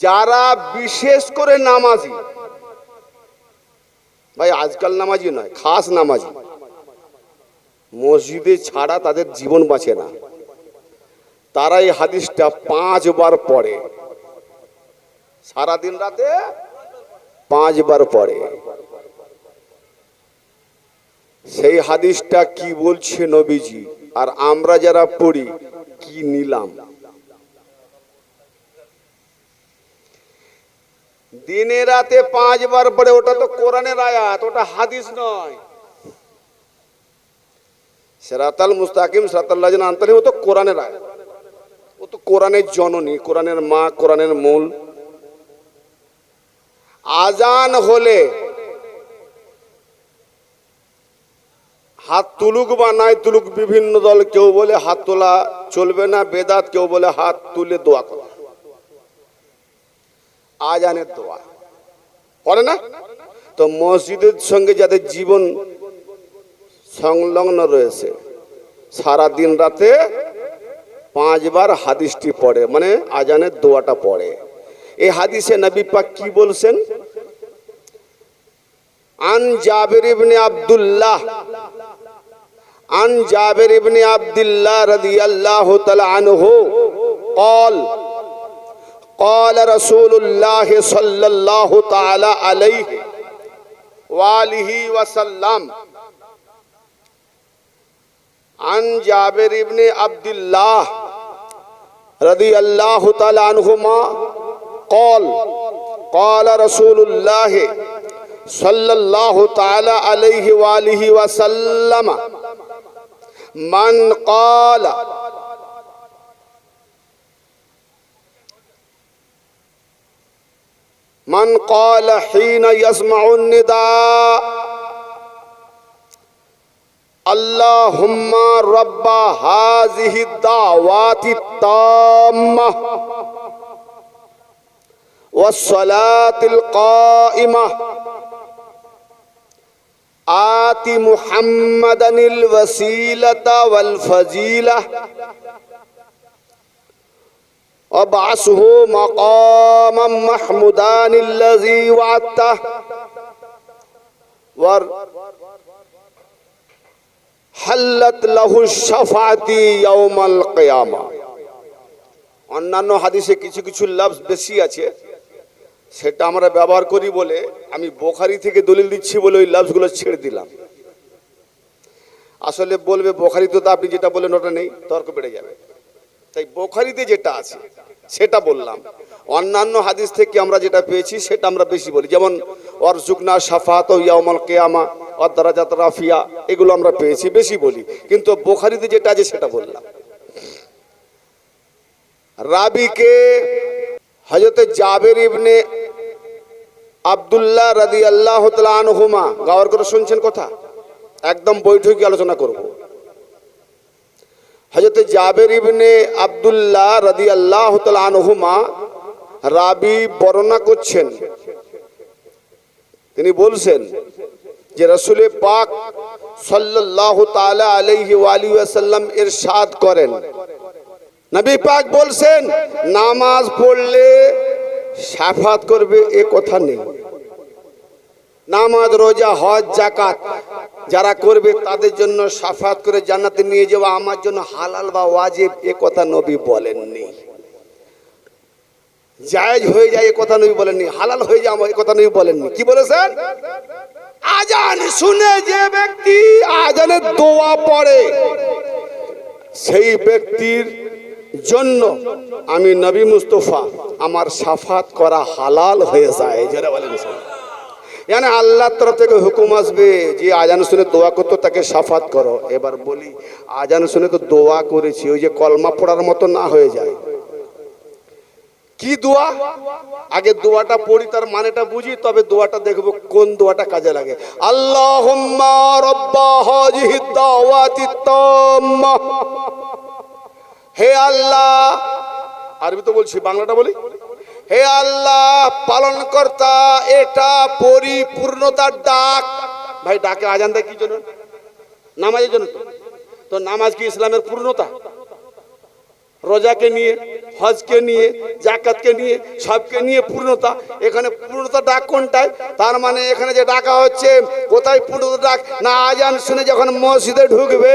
যারা বিশেষ করে নামাজি, ভাই আজকাল নামাজি নয়, খাস নামাজি। মসজিদে ছাড়া তাদের জীবন বাঁচে না। তারা এই হাদিসটা পাঁচবার পড়ে। সারাদিন রাতে পাঁচবার পড়ে। সেই হাদিসটা কি বলছে নবীজি? আর আমরা যারা পড়ি, কি নিলাম? দিনে রাতে পাঁচবার পড়ে, ওটা তো কোরআনের আয়াত, ওটা হাদিস নয়। সেরাতাল মুস্তাকিম সেরাতাল্লাহ আন্তরি ও তো কোরআনের আয়াত। ও তো কোরআনের জননী, কোরআনের মা, কোরআনের মূল। আজান হলে হাত তুলুক বা নাই তুলুক, বিভিন্ন দল কেউ বলে হাত তোলা চলবে না, বেদাত কেউ বলে হাত তুলে দোয়া করা। আজানের দোয়া পড়ে না তো মসজিদের সঙ্গে যাদের জীবন সংলগ্ন রয়েছে সারা দিন রাতে পাঁচবার হাদিসটি পড়ে মানে আজানের দোয়াটা পড়ে এই হাদিসে নবী পাক কি বলছেন আন জাবির ইবনে আব্দুল্লাহ عن جابر بن عبد الله رضي الله تعالى عنه قال قال رسول الله صلى الله تعالى عليه وآله وسلم عن جابر بن عبد الله رضي الله تعالى عنهما قال قال رسول الله صلى الله تعالى عليه وآله وسلم من قال من قال حين يسمع النداء اللهم رب هذه الدعوات التامة والصلاة القائمة. آت محمدا الوسيلة والفضيلة. وابعثه مقاما محمودا الذي وعدته ور حلت له الشفاعة يوم القيامة অন্যান্য হাদিসে কিছু কিছু লফজ বেশি আছে সেটা আমরা ব্যবহার করি বলে আমি বোখারি থেকে দলিল দিচ্ছি বলে ওই লফজগুলো ছেড়ে দিলাম আসলে বলবে বোখারিতে তো আপনি যেটা বলেন ওটা নেই তর্ক বেড়ে যাবে তাই বোখারিতে যেটা আছে সেটা বললাম। অন্যান্য হাদিস থেকে আমরা যেটা পেয়েছি, সেটা আমরা বেশি বলি। যেমন অরজুকনা সাফাত ইয়ামাল কেয়ামা অদ্দারাজাত রাফিয়া, এগুলো আমরা পেয়েছি, বেশি বলি। কিন্তু বোখারিতে যেটা আছে, সেটা বললাম। রাবিকে হজরত জাবের ইবনে আবদুল্লাহ রাদি আল্লাহ আনহুমা, গাওয়ার করে শুনছেন কথা? একদম বৈঠকে আলোচনা করব। হজরত জাবের ইবনে আবদুল্লাহ রাদি আল্লাহ আনহুমা রাবি বর্ণনা করছেন। তিনি বলছেন যে রসুলে পাক সাল্লাল্লাহু তাআলা আলাইহি ওয়ালি ওয়াসাল্লাম ইরশাদ করেন। নবী পাক বলছেন, নামাজ পড়লে সাফাত করবে, এ কথা নেই। নামাজ, রোজা, হজ জাকাত যারা করবে তাদের জন্য সাফাত করে জান্নাতে নিয়ে যাওয়া আমার জন্য হালাল বা ওয়াজিব, এ কথা নবী বলেননি। জায়েজ হয়ে যায়, এ কথা নবী বলেননি। হালাল হয়ে যায় আমার এ কথা নবী বলেননি। কি বলেছেন? আজান শুনে যে ব্যক্তি আজানের দোয়া পড়ে, সেই ব্যক্তির জন্য আমি নবী মুস্তফা, আমার সাফাত করা হালাল হয়ে যায়। যারা বলেন মানে আল্লাহর তরফ থেকে হুকুম আসবে যে আজান শুনে দোয়া করতো তাকে সাফাত করো। এবার বলি, আজান শুনে তো দোয়া করেছি, ওই যে কলমা পড়ার মতো না হয়ে যায়। কি দোয়া? আগে দোয়াটা পড়ি, তার মানেটা বুঝি, তবে দোয়াটা দেখব কোন দোয়াটা কাজে লাগে। আল্লাহুম্মা দাওয়াতি হে আল্লাহ! আরবি তো বলছি, বাংলাটা বলি? হে আল্লাহ পালন কর্তা এটা পরিপূর্ণতার ডাক। ভাই, ডাকে আজান দেয় কি জন্য? নামাজের জন্য তো। তো নামাজ কি ইসলামের পূর্ণতা? রোজাকে নিয়ে, হজকে নিয়ে জাকাতকে নিয়ে, সবকে নিয়ে পূর্ণতা। এখানে পূর্ণতা ডাক কোনটায়? তার মানে এখানে যে ডাকা হচ্ছে, কোথায় পূর্ণতা ডাক? না, আজান শুনে যখন মসজিদে ঢুকবে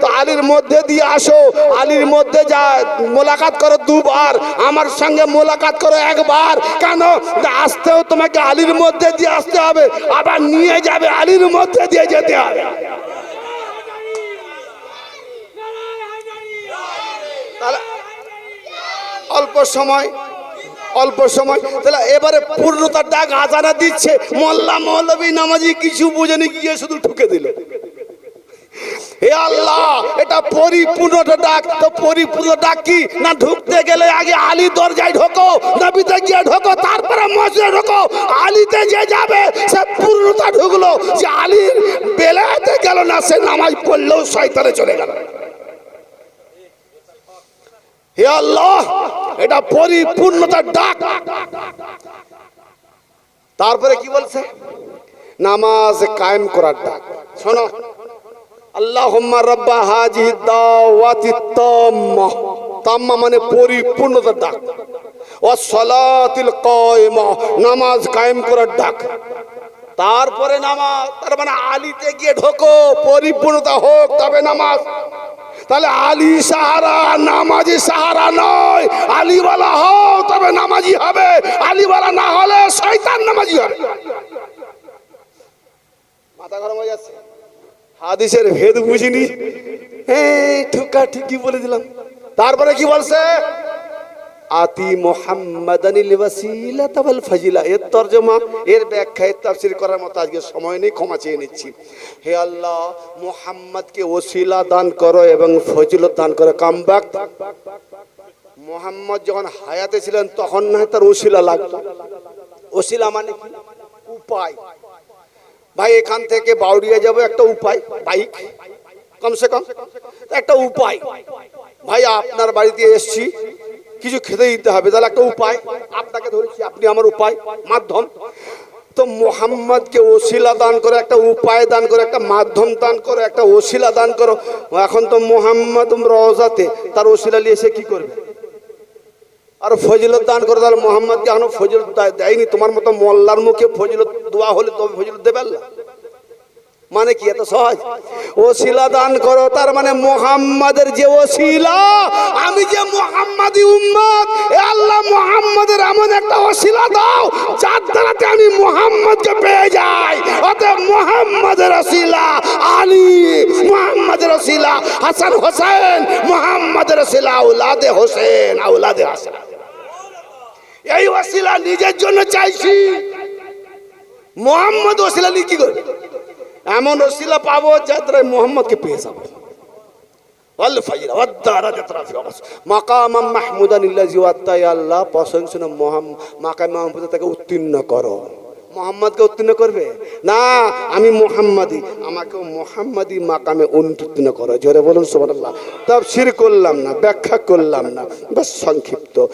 তো আলীর মধ্যে দিয়ে আসো। আলীর মধ্যে যা মোলাকাত করো দুবার, আমার সঙ্গে মোলাকাত করো একবার। কেন? আসতেও তোমাকে আলীর মধ্যে দিয়ে আসতে হবে, আবার নিয়ে যাবে আলীর মধ্যে দিয়ে যেতে হবে। অল্প সময় অল্প সময়। তাহলে এবারে পূর্ণতার ডাক আজানা দিচ্ছে, মোল্লা মৌলবী নামাজি কিছু বুঝেনি, গিয়ে শুধু ঠুকে দিল। হে আল্লাহ, এটা পরিপূর্ণটা ডাক। তো পরিপূর্ণ ডাক কি? না ঢুকতে গেলে আগে আলী দরজায় ঢোকো, নবীতে গিয়ে ঢোকো, তারপরে মসজিদে ঢোকো। আলীতে যে যাবে, সে পূর্ণতা ঢুকলো। যে আলীর বেলাতে গেল না, সে নামাজ পড়লেও শয়তানে চলে গেল। হে আল্লাহ, এটা পরিপূর্ণতার ডাক। তারপরে কি বলছে? নামাজ কায়েম করার ডাক। শোনো আল্লাহুম্মা রাব্বা হাজিহি দাওয়াতি তাম্মা। তাম্মা মানে পরিপূর্ণতার ডাক। ওয়াস সালাতিল কায়মা, নামাজ কায়েম করার ডাক। তারপরে নামাজ, তার মানে আলিতে গিয়ে ঢোকো, পরিপূর্ণতা হোক, তবে নামাজ। তাহলে আলী সাহারা নামাজি সাহারা নয়, আলীওয়ালা হও, তবে নামাজি হবে। আলীওয়ালা না হলে শয়তান নামাজি হবে। মাথা গরম হয়ে যাচ্ছে। হাদিসের ভেদ বুঝিনি। এই ঠুকা ঠিকই বলে দিলাম। তারপরে কি বলছে? আতি এর তরজমা, এর করার মতো আজকে সময় ক্ষমা চেয়ে নিচ্ছি। হে দান করো এবং দান করো মোহাম্মদ যখন হায়াতে ছিলেন, তখন না তার ওসিলা লাগতো। ওসিলা মানে উপায়। ভাই, এখান থেকে বাউরিয়া যাব একটা উপায়, বাইক, কমসে কম। একটা উপায়। ভাই, আপনার বাড়িতে এসছি, কিছু খেতে দিতে হবে, তাহলে একটা উপায়। আপনাকে ধরেছি, আপনি আমার উপায়, মাধ্যম। তো মোহাম্মদকে ওসিলা দান করে, একটা উপায় দান করে, একটা মাধ্যম দান করে, একটা ওসিলা দান করো। এখন তো মোহাম্মদ রওজাতে, তার ওসিলা নিয়ে এসে কি করবে? আর ফজিলত দান করে তাহলে মোহাম্মদকে এখনও ফজিলত দেয়নি। তোমার মতো মোল্লার মুখে ফজিলত দোয়া হলে তবে ফজিলত দেবে মানে কি এত সহজ। ওসিলা দান করো, তার মানে মোহাম্মদের যে ওসিলা, আমি যে মোহাম্মদি উম্মত আল্লাহ মোহাম্মদের এমন একটা ওসিলা দাও, যার দ্বারাতে আমি মোহাম্মদকে পেয়ে যাই। অতএব মোহাম্মদের ওসিলা, আলী মোহাম্মদের ওসিলা, হাসান হোসেন মোহাম্মদের ওসিলা, আউলাদে হোসেন, আউলাদে হাসান। এই ওসিলা নিজের জন্য চাইছি। মোহাম্মদ ওসিলা নিয়ে কি করবে? এমন ওসিলা পাবো যাত্রা মোহাম্মদকে পেয়ে যাব। তাকে উত্তীর্ণ করো। মোহাম্মদকে উত্তীর্ণ করবে? না, আমি আমাকে মাকামে করো। জোরে বলুন আল্লাহ করলাম না, ব্যাখ্যা করলাম না বেশ সংক্ষিপ্ত।